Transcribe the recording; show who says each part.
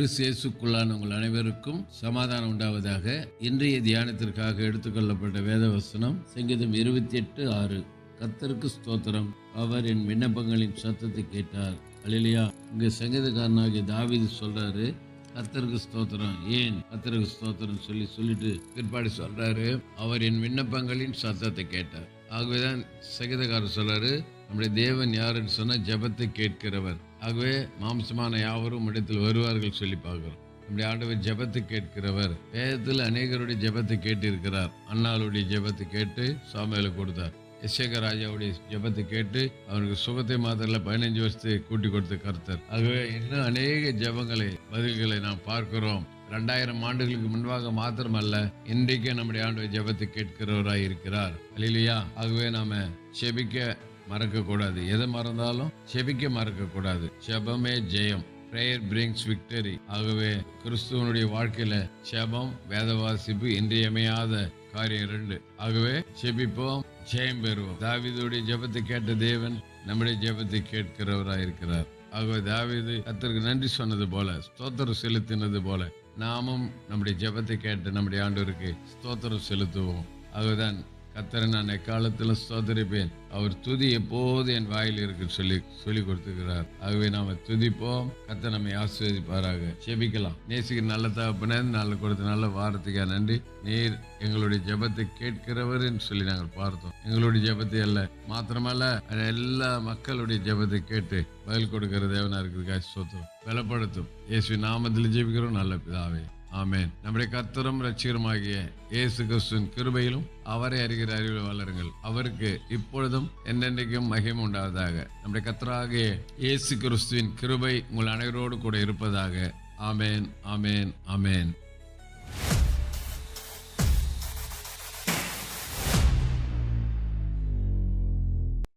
Speaker 1: கிறிஸ்தேசுக்குள்ளான உங்கள் அனைவருக்கும் சமாதானம் உண்டாவதாக இன்றைய தியானத்திற்காக எடுத்துக்கொள்ளப்பட்ட வேத வசனம் சங்கீதம் இருபத்தி எட்டு ஆறு. கத்தருக்கு ஸ்தோத்திரம். அவர் என் விண்ணப்பங்களின் சத்தத்தை கேட்டார். அல்லையா இங்கு சங்கீதக்காரனாகிய தாவிது சொல்றாரு கர்த்தருக்கு ஸ்தோத்திரம். ஏன் கத்தருக்கு ஸ்தோத்திரம் சொல்லி சொல்லிட்டு பிற்பாடு சொல்றாரு. அவர் என் விண்ணப்பங்களின் சத்தத்தை கேட்டார். ஆகவேதான் சங்கீதக்காரர் சொல்றாரு நம்முடைய தேவன் யாருன்னு சொன்னால் ஜெபத்தை கேட்கிறவர். ஆகவே மாம்சமான யாவரும் இடத்தில் வருவார்கள் சொல்லி பார்க்குறோம். நம்முடைய ஆண்டவர் ஜபத்தை கேட்கிறவர். வேதத்தில் அநேகருடைய ஜெபத்தை கேட்டிருக்கிறார். அண்ணாளுடைய ஜபத்தை கேட்டு சாமியில் கொடுத்தார். எஸ்ஏக ராஜாவுடைய ஜபத்தை கேட்டு அவனுக்கு சுகத்தை மாத்திரல பதினஞ்சு வருஷத்தை கூட்டி கொடுத்த கருத்தர். ஆகவே இன்னும் அநேக ஜெபங்களை பதில்களை நாம் பார்க்கிறோம். ரெண்டாயிரம் ஆண்டுகளுக்கு முன்பாக மாத்திரமல்ல இன்றைக்கே நம்முடைய ஆண்டு ஜபத்தை கேட்கிறவராய் இருக்கிறார் அலிலியா ஆகவே நாம செபிக்க மறக்கக்கூடாது. எது எதை மறந்தாலும் செபிக்க மறக்கக்கூடாது. செபமே ஜெயம். பிரேயர் பிரிங்ஸ் விக்டரி ஆகவே கிறிஸ்துவனுடைய வாழ்க்கையில செபம் வேத வாசிப்பு இன்றியமையாத காரியம் ரெண்டு ஆகவே செபிப்போம் ஜெயம் பெறுவோம். தாவிதுடைய ஜெபத்தை கேட்ட தேவன் நம்முடைய ஜெபத்தை கேட்கிறவராக இருக்கிறார் ஆகவே தாவிது கர்த்தருக்கு நன்றி சொன்னது போல ஸ்தோத்திரம் செலுத்தினது போல நாமும் நம்முடைய ஜெபத்தை கேட்டு நம்முடைய ஆண்டவருக்கு ஸ்தோத்திரம் செலுத்துவோம். ஆகவேதான் கத்தரை நான் எக்காலத்தில் சோதரிப்பேன் அவர் துதி எப்போது என் வாயில் இருக்கு சொல்லி சொல்லி கொடுத்துக்கிறார். ஆகவே நாம துதிப்போம். கத்த நம்மை ஆசீர்வதிப்பாராக. செபிக்கலாம் நேசிக்கு நல்ல தகப்பன நல்ல கொடுத்த நல்ல வாரத்துக்கா நன்றி. நீர் எங்களுடைய ஜெபத்தை கேட்கிறவர் என்று சொல்லி நாங்கள் பார்த்தோம். எங்களுடைய ஜெபத்தை அல்ல மாத்திரமல்ல எல்லா மக்களுடைய ஜெபத்தை கேட்டு பதில் கொடுக்கிற தேவனா இருக்கிறதுக்காக சோத்திரம் பலப்படுத்தும். இயேசு நாமத்தில் ஜெபிக்கிறோம். நல்ல பிதாவே. ஆமேன். நம்முடைய கத்தரும் ரட்சிகருமாகிய இயேசு கிறிஸ்துவின் கிருபையிலும் அவரை அறிகிற அறிவில் வளருங்கள் அவருக்கு இப்பொழுதும் என்னென்றைக்கும் மகிமை உண்டாவதாக. நம்முடைய கத்தராகிய இயேசு கிறிஸ்துவின் கிருபை உங்கள் அனைவரோடு கூட இருப்பதாக. ஆமேன் ஆமேன் ஆமேன்.